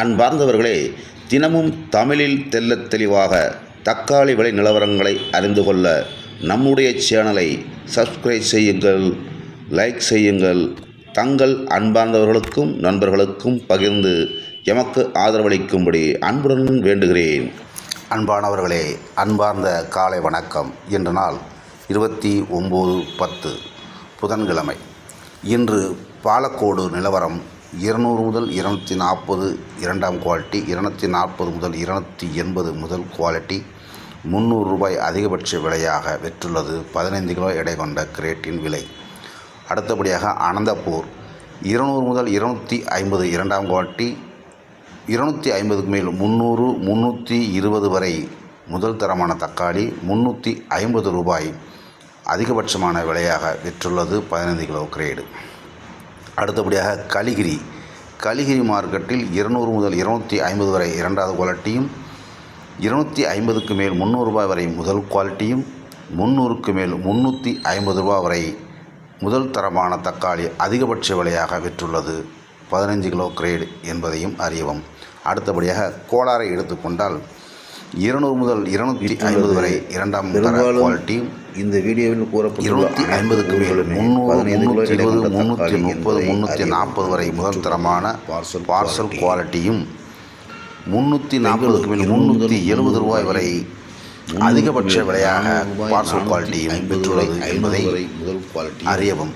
அன்பார்ந்தவர்களே தினமும் தமிழில் தெல்ல தெளிவாக தக்காளி விலை நிலவரங்களை அறிந்து கொள்ள நம்முடைய சேனலை சப்ஸ்கிரைப் செய்யுங்கள் லைக் செய்யுங்கள். தங்கள் அன்பார்ந்தவர்களுக்கும் நண்பர்களுக்கும் பகிர்ந்து எமக்கு ஆதரவளிக்கும்படி அன்புடன் வேண்டுகிறேன். அன்பானவர்களே அன்பார்ந்த காலை வணக்கம். இன்று நாள் இருபத்தி ஒம்பது பத்து புதன்கிழமை. இன்று பாலக்கோடு நிலவரம் இருநூறு முதல் இருநூற்றி நாற்பது இரண்டாம் குவாலிட்டி இருநூற்றி நாற்பது முதல் இருநூற்றி எண்பது முதல் குவாலிட்டி முந்நூறு ரூபாய் அதிகபட்ச விலையாக விற்றுள்ளது. பதினைந்து கிலோ எடை கொண்ட கிரேட்டின் விலை. அடுத்தபடியாக அனந்தபூர் இருநூறு முதல் இருநூற்றி ஐம்பது இரண்டாம் குவாலிட்டி இருநூற்றி ஐம்பதுக்கு மேல் முந்நூறு முந்நூற்றி இருபது வரை முதல் தரமான தக்காளி முந்நூற்றி ஐம்பது ரூபாய் அதிகபட்சமான விலையாக விற்றுள்ளது பதினைந்து கிலோ கிரேடு அடுத்தபடியாக கலிகிரி கலிகிரி மார்க்கெட்டில் இருநூறு முதல் இருநூற்றி ஐம்பது வரை இரண்டாவது குவாலிட்டியும் இருநூற்றி ஐம்பதுக்கு மேல் முந்நூறு ரூபாய் வரை முதல் குவாலிட்டியும் முந்நூறுக்கு மேல் முந்நூற்றி ஐம்பது ரூபாய் வரை முதல் தரமான தக்காளி அதிகபட்ச விலையாக விற்றுள்ளது. பதினஞ்சு கிலோ கிரேடு என்பதையும் அறியவும். அடுத்தபடியாக கோலாரை எடுத்துக்கொண்டால் இருநூறு முதல் இருநூற்றி ஐம்பது வரை இரண்டாம் தர குவாலிட்டியும் இந்த வீடியோவில் கூறப்பட்டுள்ள ஐம்பதுக்கு மேல் முந்நூறு முந்நூற்றி முப்பது முந்நூற்றி நாற்பது வரை முதல் தரமான பார்சல் பார்சல் குவாலிட்டியும் முந்நூற்றி நாற்பதுக்கு மேல் முந்நூற்றி எழுபது ரூபாய் வரை அதிகபட்ச விலையாக பார்சல் குவாலிட்டியும் பெற்றுள்ளது என்பதை முதல் குவாலிட்டி அறியவும்.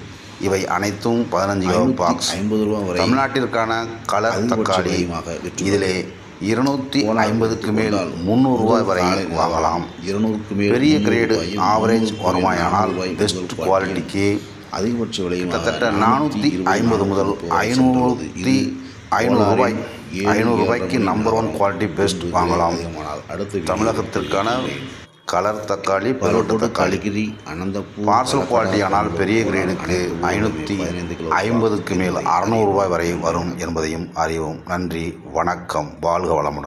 இவை அனைத்தும் பதினஞ்சு பாக்ஸ் ஐம்பது ரூபா வரை தமிழ்நாட்டிற்கான கலர் தக்காளி. இதிலே இருநூற்றி ஐம்பதுக்கு மேல் முந்நூறு ரூபாய் வரை வாங்கலாம். இருநூறுக்கு மேல் பெரிய கிரேடு ஆவரேஜ் வருமாயானால் பெஸ்ட் குவாலிட்டிக்கு அதிகபட்ச விலையும் கிட்டத்தட்ட நானூற்றி ஐம்பது முதல் ஐநூற்றி ஐநூறு ரூபாய் ஐநூறு ரூபாய்க்கு நம்பர் ஒன் குவாலிட்டி பெஸ்ட் வாங்கலாம். அடுத்து தமிழகத்திற்கான கலர் தக்காளி பரோட்டு தக்காளி. கலிகிரி அனந்தபூர் பார்சல் குவாலிட்டி ஆனால் பெரிய கிரேடுக்கு ஐநூற்றி ஐம்பதுக்கு மேல் அறநூறு ரூபாய் வரை வரும் என்பதையும் அறிவோம். நன்றி வணக்கம் வாழ்க வளமுடன்.